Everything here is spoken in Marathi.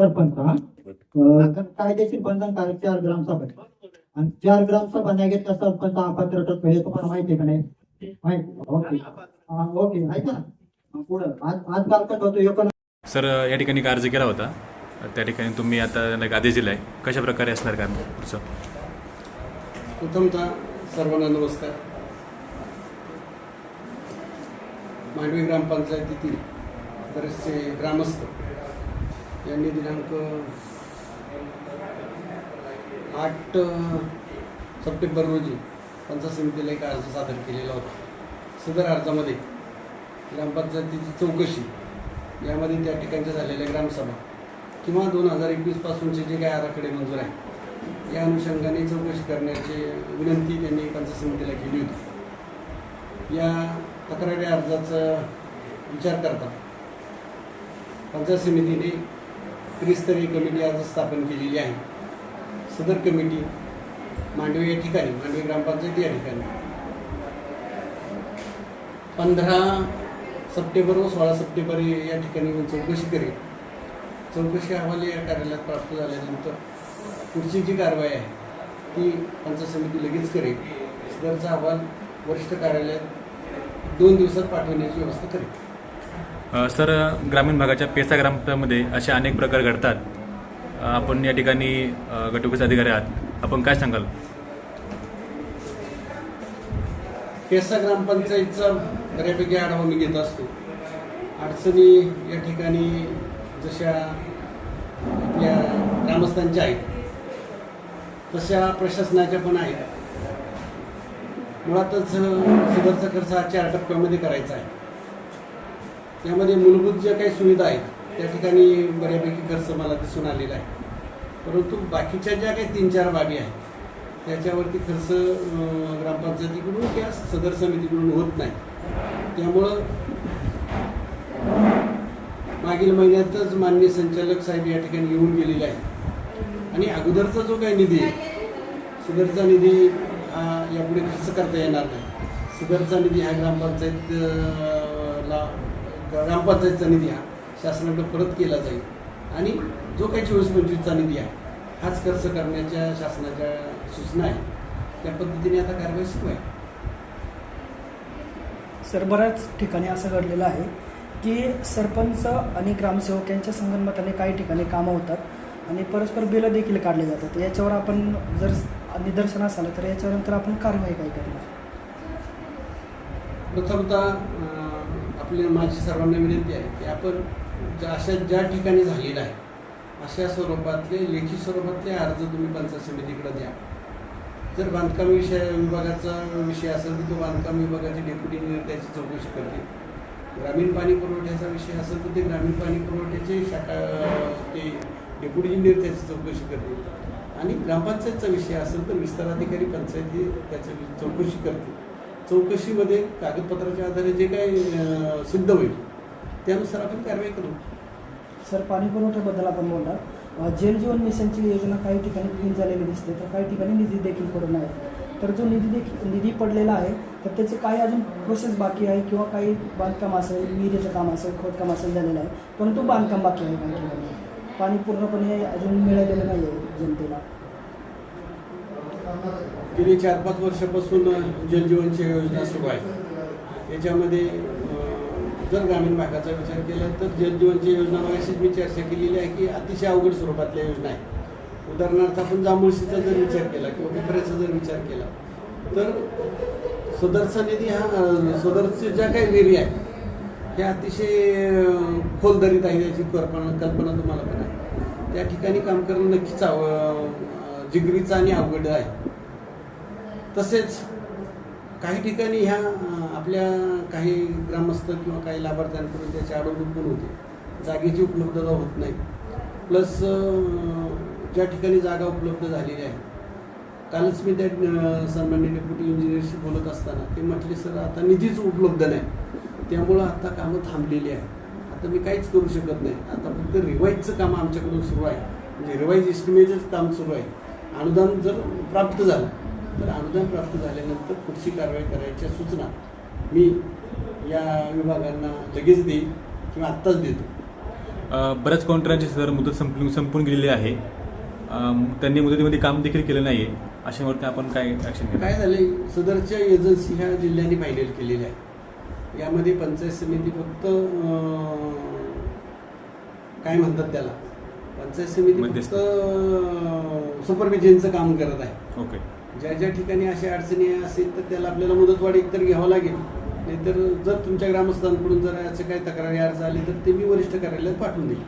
सरपंच हा? कायदेशीर बंधनकारक चार ग्रामसभा आहे. आणि चार ग्रामसभा नाही घेतल्या सरपंच पात्र ठरतो. हे तुम्हाला माहिती आहे का नाही? माहिती. ओके. ओके. ऐका ना. पुढं. आज आजकाल कसं होतं एकोण सर या ठिकाणी अर्ज केला होता? त्या ठिकाणी तुम्ही आता एक आदेश दिला आहे कशा प्रकारे असणार काम पुढचं प्रथमतः सर्वांना नमस्कार. मांडवी ग्रामपंचायतीतील बरेचसे ग्रामस्थ यांनी दिनांक आठ सप्टेंबर रोजी पंचायत समितीला एक अर्ज सादर केलेला होता. सदर अर्जामध्ये ग्रामपंचायतीची चौकशी यामध्ये त्या ठिकाणच्या झालेल्या ग्रामसभा किंवा दोन हजार एकवीसपासूनचे जे काही आराखडे मंजूर आहे या अनुषंगाने चौकशी करण्याची विनंती त्यांनी पंचायत समितीला केली होती. या तक्रारी अर्जाचा विचार करता पंचायत समितीने त्रिस्तरीय कमिटी आज स्थापन केलेली आहे. सदर कमिटी मांडवी या ठिकाणी मांडवी ग्रामपंचायत या ठिकाणी. पंधरा सप्टेंबर व सोळा सप्टेंबर या ठिकाणी चौकशी करेल चौकशी अहवाल या कार्यालयात प्राप्त झाल्यानंतर पुढची जी कारवाई आहे ती पंचायत समिती लगेच करेल. सदरचा अहवाल वरिष्ठ कार्यालयात दोन दिवसात पाठवण्याची व्यवस्था करेल. सर ग्रामीण भागाच्या पेसा ग्रामपंचायतमध्ये असे अनेक प्रकार घडतात. आपण या ठिकाणी गटविकास अधिकारी आहात. आपण काय सांगाल? पेसा ग्रामपंचायतचा बऱ्यापैकी आढावा मी घेत असतो. अडचणी या ठिकाणी जशा आपल्या ग्रामस्थांच्या आहेत तशा प्रशासनाच्या पण आहेत. मुळातच सदरचा खर्च हा चार टप्प्यामध्ये करायचा आहे. त्यामध्ये मूलभूत ज्या काही सुविधा आहेत त्या ठिकाणी बऱ्यापैकी खर्च मला दिसून आलेला आहे. परंतु बाकीच्या ज्या काही तीन चार बाबी आहेत त्याच्यावरती खर्च ग्रामपंचायतीकडून किंवा सदर समितीकडून होत नाही. त्यामुळं मागील महिन्यातच माननीय संचालक साहेब या ठिकाणी येऊन गेलेले आहेत. आणि अगोदरचा जो काही निधी आहे सदरचा निधी हा यापुढे खर्च करता येणार नाही. सदरचा निधी हा ग्रामपंचायत ग्रामपंचायतचा निधी हा शासनाकडे परत केला जाईल. आणि जो काही चोवीस पंचवीसचा निधी आहे हाच खर्च करण्याच्या शासनाच्या सूचना आहे त्या पद्धतीने आता कारवाई सुरू आहे. सर बऱ्याच ठिकाणी असं घडलेलं आहे की सरपंच आणि ग्रामसेवक यांच्या संगनमताने काही ठिकाणी कामं होतात आणि परस्पर बिलं देखील काढले जातात. याच्यावर आपण जर निदर्शनास आलं तर याच्यानंतर आपण कारवाई काय करणार? प्रथमतः आपल्या माझी सर्वांना विनंती आहे की आपण ज्या अशा ज्या ठिकाणी झालेलं आहे अशा स्वरूपातले लेखी स्वरूपातले अर्ज तुम्ही पंचायत समितीकडे द्या. जर बांधकाम विषय विभागाचा विषय असेल तर तो बांधकाम विभागाचे डेप्युटी इंजिनियर त्याची चौकशी करते ग्रामीण पाणी पुरवठ्याचा विषय असेल तर ते ग्रामीण पाणी पुरवठ्याचे शाखा ते डेप्युटी इंजिनियर त्याची चौकशी करते आणि ग्रामपंचायतचा विषय असेल तर विस्ताराधिकारी पंचायती त्याची चौकशी करते चौकशीमध्ये कागदपत्राच्या आधारे जे काही सिद्ध होईल त्यानुसार आपण कारवाई करू. सर पाणी पुरवठ्याबद्दल आपण बोलणार. जल जीवन मिशनची योजना काही ठिकाणी फेल झालेली दिसते तर काही ठिकाणी निधी देखील पडून आहे. तर जो निधी देखील निधी पडलेला आहे तर त्याचे काही अजून प्रोसेस बाकी आहे किंवा काही बांधकाम असेल विहिरीचं काम असेल खोदकाम असेल झालेलं आहे परंतु बांधकाम बाकी आहे काही ठिकाणी. पाणी पूर्णपणे अजून मिळालेलं नाही आहे जनतेला. गेली चार पाच वर्षापासून जलजीवनची योजना सुरू आहे. याच्यामध्ये जर ग्रामीण भागाचा विचार केला तर जलजीवनची योजना मागाशीच मी चर्चा केलेली आहे की अतिशय अवघड स्वरूपातल्या योजना आहे उदाहरणार्थ आपण जांभूळशीचा जर विचार केला किंवा पिपऱ्याचा जर विचार केला तर सदरचा निधी हा सदरचे ज्या काही विहिरी आहेत हे अतिशय अं, खोलदरीत आहे याची कल्पना कल्पना तुम्हाला पण आहे. त्या ठिकाणी काम करणं नक्कीच आव जिगरीचा जिगरीचं आणि अवघड आहे. तसेच काही ठिकाणी ह्या आपल्या काही ग्रामस्थ किंवा काही लाभार्थ्यांकडून त्याची अडवणूक पण होते. जागेची उपलब्धता होत नाही. प्लस ज्या ठिकाणी जागा उपलब्ध झालेली आहे कालच मी त्या अं, सन्मान्य डेप्युटी इंजिनियरशी बोलत असताना ते म्हटले सर आता निधीच उपलब्ध नाही. त्यामुळं आता कामं थांबलेली आहे आता मी काहीच करू शकत नाही. आता फक्त रिवाईजचं काम आमच्याकडून सुरू आहे. म्हणजे रिवाईज एस्टिमेटच काम सुरू आहे. अनुदान जर प्राप्त झालं तर अनुदान प्राप्त झाल्यानंतर पुढची कारवाई करायच्या सूचना मी या विभागांना लगेच देईन किंवा आत्ताच देतो. बऱ्याच काउंटरांची सर मुदत संपून संपून गेलेली आहे. त्यांनी मुदतीमध्ये काम देखील केलं नाही आहे अशावरती आपण काय ॲक्शन काय झालंय? सदरच्या एजन्सी ह्या जिल्ह्यांनी फायनल केलेल्या आहे. यामध्ये पंचायत समिती फक्त काय म्हणतात त्याला? पंचायत समिती फक्त. सुपरविजनचं काम करत आहे. ओके. ज्या ज्या ठिकाणी अशा अडचणी असतील तर त्याला आपल्याला मुदतवाढ एकतर घ्यावं लागेल. नाहीतर जर तुमच्या ग्रामस्थांकडून जर याचं काही तक्रारी अर्ज आली तर ते मी वरिष्ठ कार्यालयात पाठवून देईल.